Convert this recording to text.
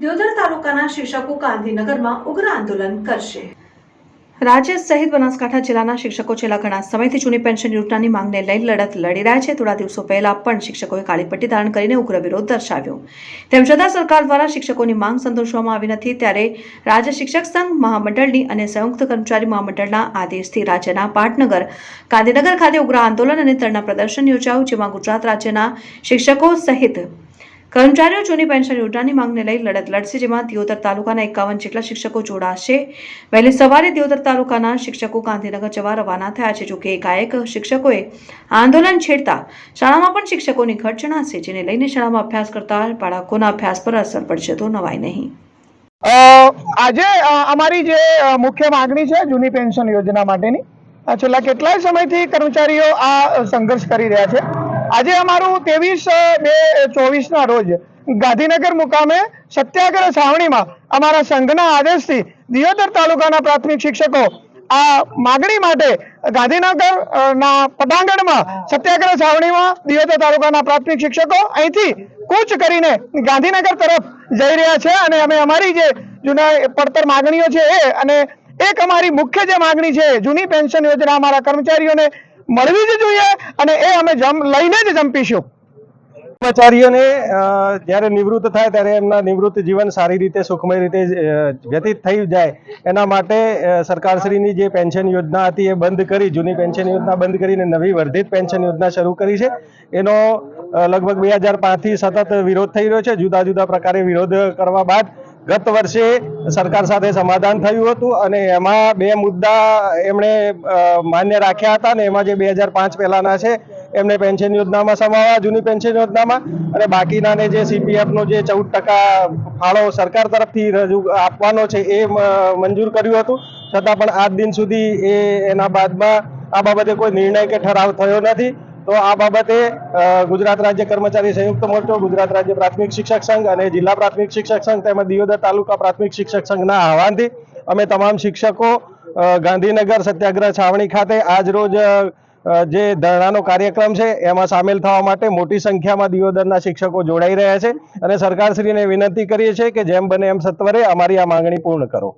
દિયોદર તાલુકાના શિક્ષકો ગાંધીનગરમાં ઉગ્ર આંદોલન કરશે. રાજ્ય સહિત બનાસકાંઠા જિલ્લાના શિક્ષકો છેલ્લા ઘણા સમયથી જૂની પેન્શન યોજનાની માંગને લઈ લડત લડી રહ્યા છે. થોડા દિવસો પહેલા પણ શિક્ષકોએ કાળી પટ્ટી ધારણ કરીને ઉગ્ર વિરોધ દર્શાવ્યો. તેમ છતાં સરકાર દ્વારા શિક્ષકોની માંગ સંતોષવામાં આવી નથી. ત્યારે રાજ્ય શિક્ષક સંઘ, મહામંડળની અને સંયુક્ત કર્મચારી મહામંડળના આદેશથી રાજ્યના પાટનગર, ગાંધીનગર ખાતે ઉગ્ર આંદોલન અને ધરણા પ્રદર્શન યોજાયું, જેમાં ગુજરાત રાજ્યના શિક્ષકો સહિત કર્મચારીઓ જૂની પેન્શન યોજનાની માંગને લઈ લડત લડશે, જેમાં દિયોદર તાલુકાના એકાવન જેટલા શિક્ષકો જોડાશે. વહેલી સવારે દિયોદર તાલુકાના શિક્ષકો ગાંધીનગર જવા રવાના થયા છે, જોકે એકાએક શિક્ષકોએ આંદોલન છેડતા શાળામાં પણ શિક્ષકોની ઘટ જણાશે, જેને લઈને શાળામાં અભ્યાસ કરતા બાળકોના અભ્યાસ પર અસર પડશે, તો નવાય નહીં. આજે અમારી જે મુખ્ય માગણી છે જૂની પેન્શન યોજના માટેની છેલ્લા કેટલાય સમયથી કર્મચારીઓ આ સંઘર્ષ કરી રહ્યા છે. આજે અમારું ત્રેવીસ બે, ચોવીસના રોજ ગાંધીનગર મુકામે સત્યાગ્રહ છાવણીમાં અમારા સંઘના આદેશથી દિયોદર તાલુકાના પ્રાથમિક શિક્ષકો આ માગણી માટે ગાંધીનગર ના પટાંગણમાં સત્યાગ્રહ છાવણીમાં દિયોદર તાલુકાના પ્રાથમિક શિક્ષકો અહીંથી કૂચ કરીને ગાંધીનગર તરફ જઈ રહ્યા છે અને અમે અમારી જે જૂના પડતર માગણીઓ છે એ અને એક અમારી મુખ્ય જે માગણી છે જૂની પેન્શન યોજના અમારા કર્મચારીઓને મળવી જ જોઈએ અને એ અમે જમ, લઈને જ જંપીશું. કર્મચારીઓને જ્યારે નિવૃત્ત થાય ત્યારે એમના નિવૃત્ત જીવન સારી રીતે, સુખમય રીતે વ્યતીત થઈ જાય. એના માટે સરકારશ્રીની જે પેન્શન યોજના હતી એ બંધ કરી, જૂની પેન્શન યોજના બંધ કરીને નવી વર્ધિત પેન્શન યોજના શરૂ કરી છે. એનો લગભગ બે હજાર પાંચથી સતત વિરોધ થઈ રહ્યો છે. જુદા જુદા પ્રકારે વિરોધ કરવા બાદ ગત વર્ષે સરકાર સાથે સમાધાન થયું હતું અને એમાં બે મુદ્દા એમણે માન્ય રાખ્યા હતા ને એમાં જે બે હજાર પાંચ પહેલાના છે, એમને પેન્શન યોજનામાં સમાવવા, જૂની પેન્શન યોજનામાં અને બાકીનાને જે સીપીએફનો જે ચૌદ ટકા ફાળો સરકાર તરફથી રજૂ આપવાનો છે એ મંજૂર કર્યું હતું. છતાં પણ આજ દિન સુધી એ એના બાદમાં આ બાબતે કોઈ નિર્ણય કે ઠરાવ થયો નથી. તો આ બાબતે ગુજરાત રાજ્ય કર્મચારી સંયુક્ત મોરચો, ગુજરાત રાજ્ય પ્રાથમિક શિક્ષક સંઘ અને જિલ્લા પ્રાથમિક શિક્ષક સંઘ તેમજ દિયોદર તાલુકા પ્રાથમિક શિક્ષક સંઘના આહવાનથી અમે તમામ શિક્ષકો ગાંધીનગર સત્યાગ્રહ છાવણી ખાતે આજ રોજ જે ધરણાનો કાર્યક્રમ છે, એમાં સામેલ થવા માટે મોટી સંખ્યામાં દિયોદરના શિક્ષકો જોડાઈ રહ્યા છે અને સરકારશ્રીને વિનંતી કરીએ છીએ કે જેમ બને એમ સત્વરે અમારી આ માંગણી પૂર્ણ કરો.